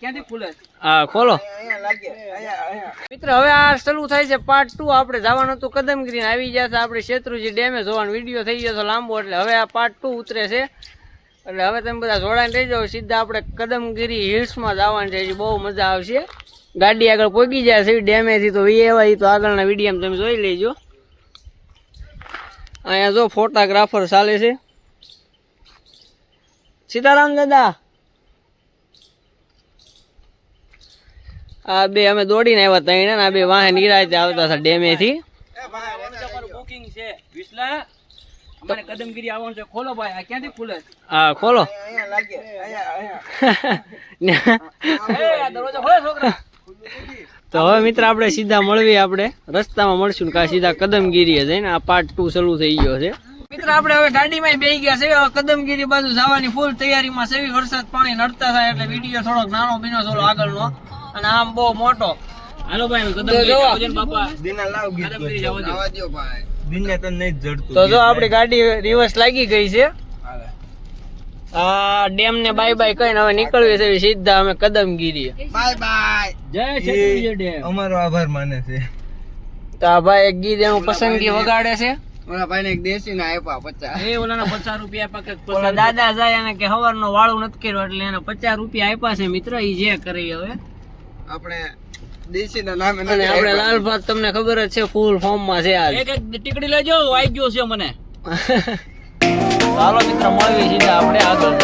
ક્યાંથી ખુલે? હા ખોલો. અહીંયા લાગે. અહીંયા અહીંયા. મિત્ર હવે આ શરૂ થાય છે પાર્ટ ટુ આપણે જવાનું હતું કદમગીરી આવી ગયા છે. આપણે શેત્રુજી ડેમે જોવાનો વીડિયો થઈ ગયો છે લાંબો એટલે હવે આ પાર્ટ ટુ ઉતરે છે. એટલે હવે તમે બધા જોડાઈને રહી જાઓ સીધા આપણે કદમગીરી હિલ્સમાં જવાનું છે. બહુ મજા આવશે. ગાડી આગળ પોગી જાય છે. ડેમેથી તો એ એવા એ તો આગળના વિડીયોમાં તમે જોઈ લેજો. અહીંયા જો ફોટોગ્રાફર ચાલે છે. સીતારામ દાદા. આ બે અમે દોડીને આવ્યા ત્રણ ને આ બે વાહન નિરાતે આવતા હતા ડેમે થી. બુકિંગ છે. વિસલા અમારે કદમગીરી આવવાનું છે. ખોલો ભાઈ આ ક્યાંથી ખુલે? હા ખોલો. અહીંયા લાગે. અહીંયા અહીંયા. એ આ દરવાજો ખોલે છોકરા. તો હવે મિત્ર આપણે સીધા મળવી આપણે. રસ્તામાં મળશું ને કા સીધા કદમગીરી જઈને. આ પાર્ટ ટુ શરૂ થઈ ગયો છે. મિત્ર આપણે હવે ગાડીમાં બેસી ગયા છે. હવે કદમગીરી બાજુ જવાની ફૂલ તૈયારીમાં છે. વરસાદ પાણી નડતા થાય એટલે વીડિયો થોડોક નાનો બીનો થોડો આગળનો. અને આમ બહુ મોટો. હાલો ભાઈ કદમ બાપા. દિના લાવ ગીત દો આવા દ્યો ભાઈ. દિને તો નહીં જડતું. તો જો આપણી ગાડી રિવર્સ લાગી ગઈ છે. આ ડેમ ને બાય બાય કહીને હવે નીકળવી છે સીધા અમે કદમગીરી બાય બાય. જય શ્રી ડેમ અમારો આભાર માને છે. તો આ ભાઈ એક ગીત એનું પસંદગી વગાડે છે. ઓલા ભાઈને એક દેશી ના આપ્યા પચાસ. એ ઓલાના પચાસ રૂપિયા પાકે ઓલા દાદા જાય એને કે હવારનો વાળું નથી કર્યું એટલે એને પચાસ રૂપિયા આપ્યા છે મિત્ર ઈ જે કરી હવે. આપણે દેશી ના નામે અને આપણે લાલ ભાત તમને ખબર જ છે ફૂલ ફોર્મમાં છે આજ. એક એક ટીકડી લેજો આવી ગયો છે મને. ચાલો મિત્ર મળીએ છીએ આપણે આગળ.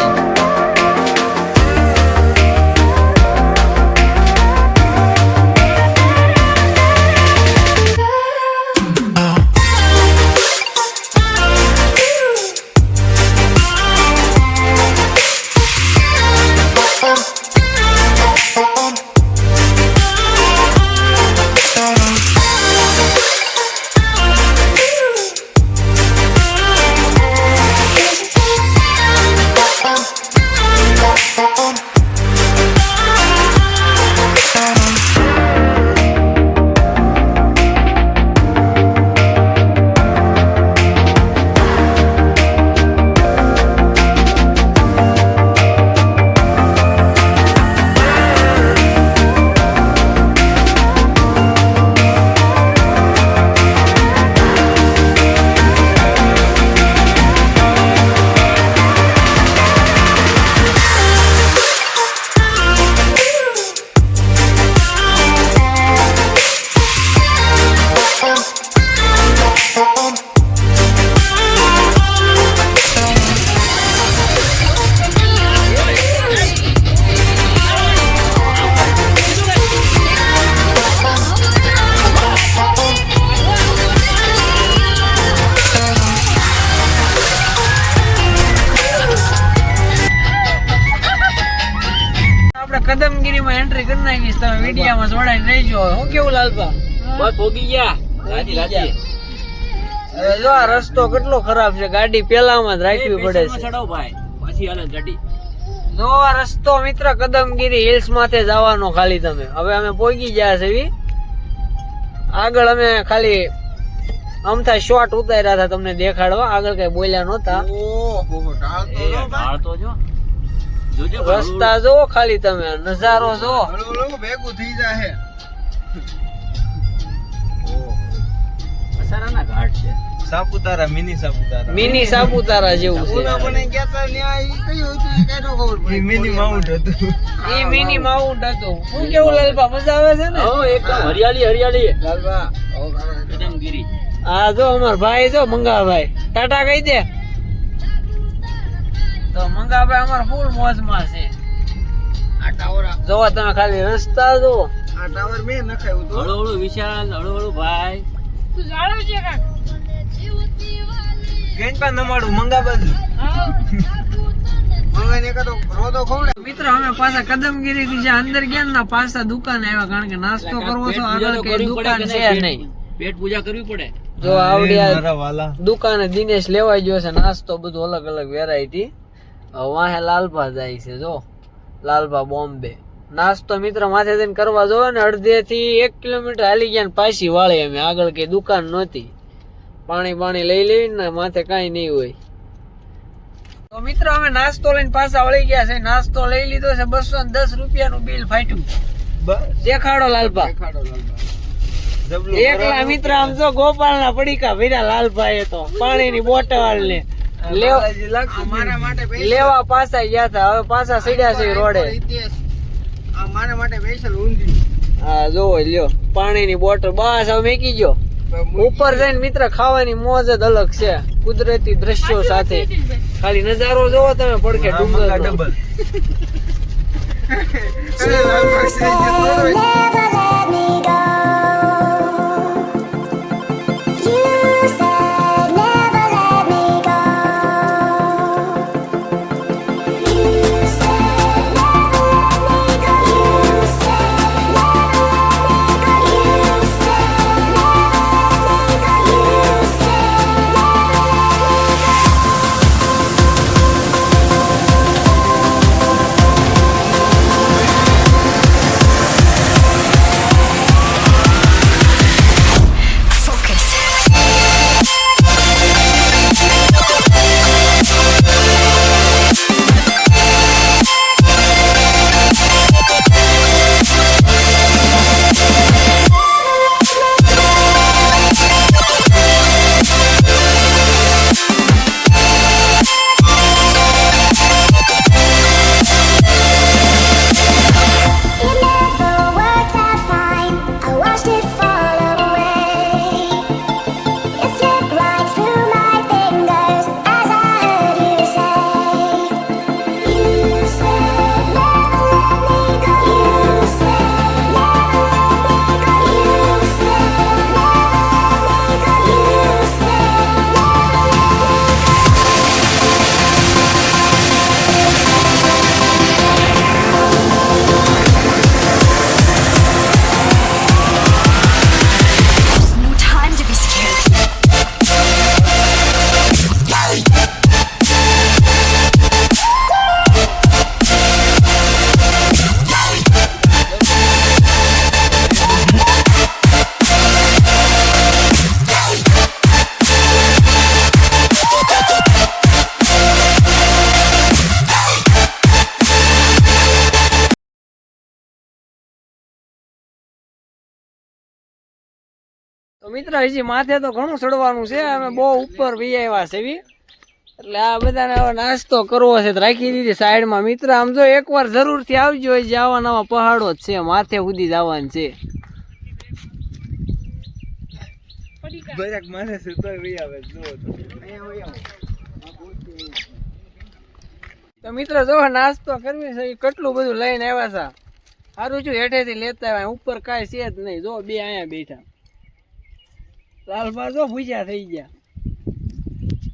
કદમગીરીમાં એન્ટ્રી કરી નાખીશ. તમે વિડીયામાં જોડાઈને રહેજો. હું કેવું લાલપા બસ ભોગી ગયા. રાજી રાજી. હવે જો આ રસ્તો કેટલો ખરાબ છે. ગાડી પેલામાં જ રાખવી પડે છે. ચડો ભાઈ. પછી હાલે ગાડી. જો આ રસ્તો મિત્ર કદમગીરી હિલ્સ માથે જવાનો ખાલી તમે. હવે અમે પોગી ગયા છે એવી આગળ અમે ખાલી અમથા શોર્ટ ઉતાર્યા હતા તમને દેખાડવા. આગળ કઈ બોલ્યા નહોતા. ઓહો ટાળતો જો. રસ્તા જો ખાલી તમે નજારો જો ભેગું થઈ જાય ઘાટ છે. સાપુતારા મિની સાપુતારા. મિની સાપુતારા જેવું છે. ઓલા મને કહેતા ન્યા ઈ કયું હતું ઈ નો ખબર પડી. મિની માઉન્ટ હતું. ઈ મિની માઉન્ટ હતું. શું કેવું લાલપા મજા આવે છે ને? હો. એકદમ હરિયાળી. હરિયાળી લાલબા ઓ કાકા આ જો અમાર ભાઈ જો મંગાભાઈ ટાટા કહી દે. તો મંગાભાઈ અમાર ફૂલ મોજમાં છે. આ ટાવર જોવો તમે ખાલી રસ્તા જો આ ટાવર મેં નખાયું હતું. હળો હળો વિશાલ હળો હળો ભાઈ ગેંજપા નમાડું મંગા બાજુ. મંગાને એકાદો રોદો ખવડાવ મિત્ર અમે પાછા કદમગીરી થી જે અંદર ગયા ને પાછા દુકાન આવ્યા કારણ કે નાસ્તો કરવો છો આગળ કઈ દુકાન છે નહીં? પેટ પૂજા કરવી પડે? જો આવડી આ મારા વાલા. દુકાને દિનેશ લેવાઈ ગયો છે નાસ્તો બધું અલગ અલગ વેરાયટી વાહે લાલભા જાય છે જો. લાલભા બોમ્બે. નાસ્તો મિત્ર માથે જઈને કરવા જો ને અડધે થી એક કિલોમીટર હાલી ગયા ને પાછી વાળી અમે. આગળ કઈ દુકાન નહોતી. પાણી પાણી લઈ લેવી ને માથે કાંઈ નહીં હોય. તો મિત્રો અમે નાસ્તો લઈને પાછા વળી ગયા છે. નાસ્તો લઈ લીધો છે બસો ને દસ રૂપિયાનું બિલ ફાટ્યું. દેખાડો લાલભા દેખાડો લાલભા એકલા મિત્ર આમ જો ગોપાલ ના પડીકા ભર્યા લાલભાઈ તો. પાણીની બોટલ ને. લેવા પાછા ગયા હતા હવે પાછા સીડ્યા છે રોડે. મારા માટે સ્પેશિયલ ઊંધી હા જોવો લ્યો. પાણીની બોટલ બસ હવે મેકી ગયો. ઉપર જઈને મિત્ર ખાવાની મોજ જ અલગ છે. કુદરતી દ્રશ્યો સાથે. ખાલી નજારો જોવો તમે પડકે ડુંગર અરે તો મિત્ર હજી માથે તો ઘણું ચડવાનું છે. અમે બહુ ઉપર વી આવ્યા છે વી. એટલે આ બધાને હવે નાસ્તો કરવો છે તો રાખી દીધી સાઈડમાં. મિત્ર આમ જો એકવાર જરૂરથી આવજો હજી આવા પહાડો જ છે માથે સુધી જવાનું છે. બરાક મારે છે તોય આવે જુઓ તો. અહીંયા તો મિત્ર જો નાસ્તો કરવી છે કેટલું બધું લઈને આવ્યા છે. સારું છું હેઠેથી લેતા આવ્યા ઉપર કાંઈ છે જ નહીં. જો બે અહીંયા બેઠા. લાલભા તો ભૂજ્યા થઈ ગયા.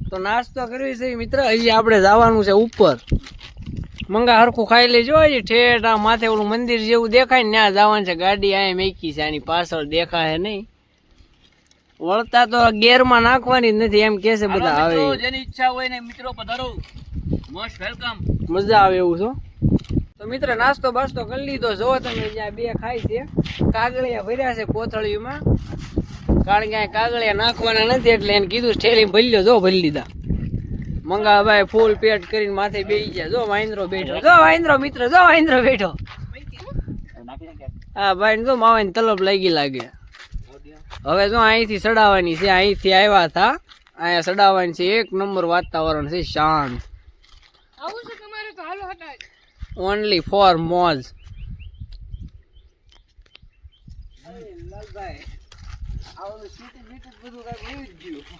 તો નાસ્તો કરવી છે મિત્ર અહીં આપણે જવાનું છે ઉપર. મંગા હરખું ખાઈ લેજો હજી ઠેઠ આ માથે ઓલું મંદિર જેવું દેખાય ને ત્યાં જવાનું છે ગાડી અહીંયા મેકી છે આની પાછળ દેખાય નહીં. વળતા તો ગેરમાં નાખવાની જ નથી એમ કે છે બધા આવે જેની ઈચ્છા હોય ને મિત્રો પધારો. Most welcome. મજા આવે એવું છો તો મિત્ર નાસ્તો બાસ્તો કરી લીધો. જો તમે જ્યાં બે ખાય છે. કાગળિયા ભર્યા છે કોથળીમાં કારણ કે કાગળિયા નાખવાના નથી એટલે એને કીધું ઠેલી ભરી જો ભરી લીધા. મંગાભાઈ ફૂલ પેટ કરીને માથે બેસી ગયા. જો વાઇન્દ્રો બેઠો. જો વાઇન્દ્રો મિત્ર જો વાઇન્દ્રો બેઠો. હા ભાઈ જો માવાની તલબ લાગી લાગે. હવે જો અહીંથી સડાવવાની છે અહીંથી આવ્યા હતા. અહીંયા સડાવવાની છે એક નંબર વાતાવરણ છે શાંત. ઓનલી ફોર મોજ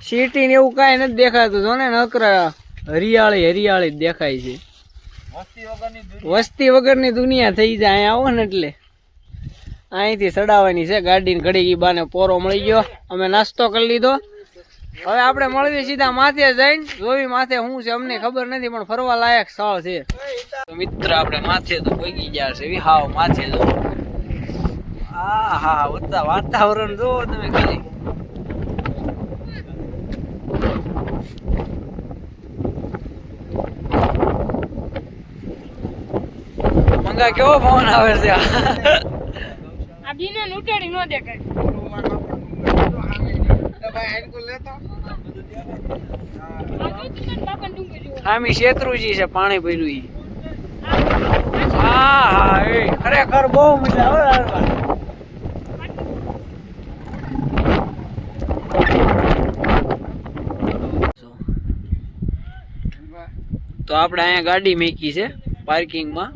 સિટી ને એવું કાંઈ નથી દેખાતું. જો ને નકરા હરિયાળી હરિયાળી દેખાય છે. વસ્તી વગરની દુનિયા થઈ જાય. અહીંયા આવો ને એટલે. અહીંથી ચડાવવાની છે. ગાડી ઘડી બાને પોરો મળી ગયો. અમે નાસ્તો કરી લીધો. હવે આપણે મળવી સીધા માથે જઈને. જોવી માથે શું છે અમને ખબર નથી, પણ ફરવા લાયક સ્થળ છે. મિત્ર, આપણે માથે તો પગી ગયા છે. વિહાવ માથે જો આ હા વાતાવરણ જોવો તમે ખાલી. મંગા કેવો ફોન આવે છે? આ? બીને ઉટાડી ન આમી શેત્રુજી છે પાણી ભર્યું ઈ. હા હા એ ખરેખર બહુ મજા આવે તો આપણે અહીંયા ગાડી મૂકી છે પાર્કિંગમાં.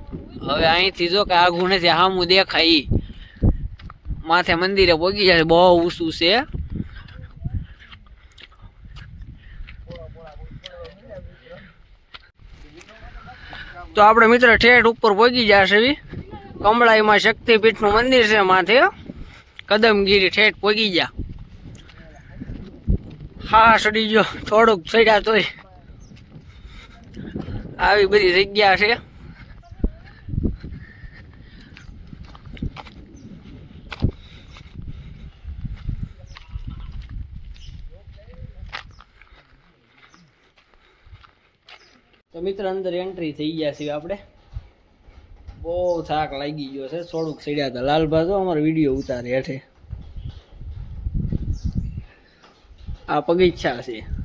હવે અહીંથી જો કે આઘું નથી સામું દેખાય માથે મંદિરે પોગી જાય, બહુ ઊંચું છે. તો આપણે મિત્ર ઠેઠ ઉપર પહોંચી જશે કમળાઈમાં શક્તિપીઠનું મંદિર છે માથે. કદમગીરી ઠેઠ પહોંચી ગયા. હા સડી ગયો થોડુંક સડ્યા તોય. આવી બધી જગ્યા છે. તો મિત્ર, અંદર એન્ટ્રી થઈ ગયા છીએ આપણે. બહુ થાક લાગી ગયો છે, થોડુંક સડ્યા હતા. લાલભા તો અમારો વીડિયો ઉતારે હેઠે. આ પગીચ્છા છે.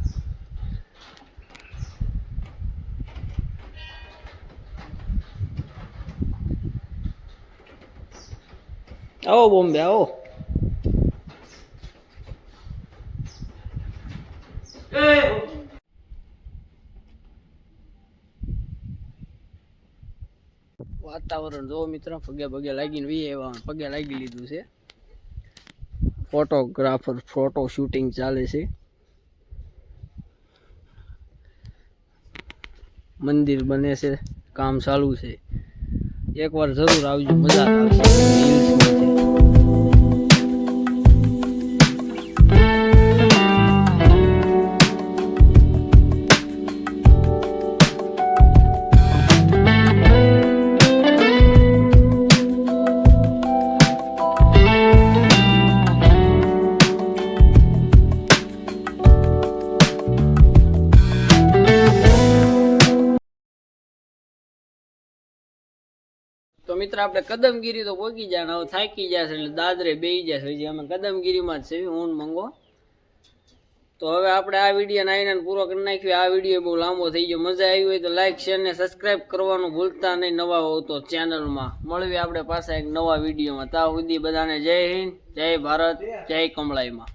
આવો બોમ્બે આવો વાતાવરણ જો મિત્ર, પગે પગે લાગીને વી એવા પગે લાગી લીધું છે. ફોટોગ્રાફર ફોટો શૂટિંગ ચાલે છે. મંદિર બને છે, કામ ચાલુ છે. એકવાર જરૂર આવજો, મજા આવશે. મિત્ર, આપણે કદમગીરી તો પોગી જાય હવે થાકી જાય એટલે દાદરે બેસી જાય છે. અમે કદમગીરીમાં જ છે ઊન મંગો. તો હવે આપણે આ વીડિયો નાઈને પૂરો કરી નાખ્યો. આ વીડિયો બહુ લાંબો થઈ ગયો. મજા આવી હોય તો લાઈક શેર ને સબસ્ક્રાઇબ કરવાનું ભૂલતા નહીં. નવા હોવ તો ચેનલમાં મળવી આપણે પાછા એક નવા વિડીયોમાં. ત્યાં સુધી બધાને જય હિન્દ, જય ભારત, જય કમળાઈમાં.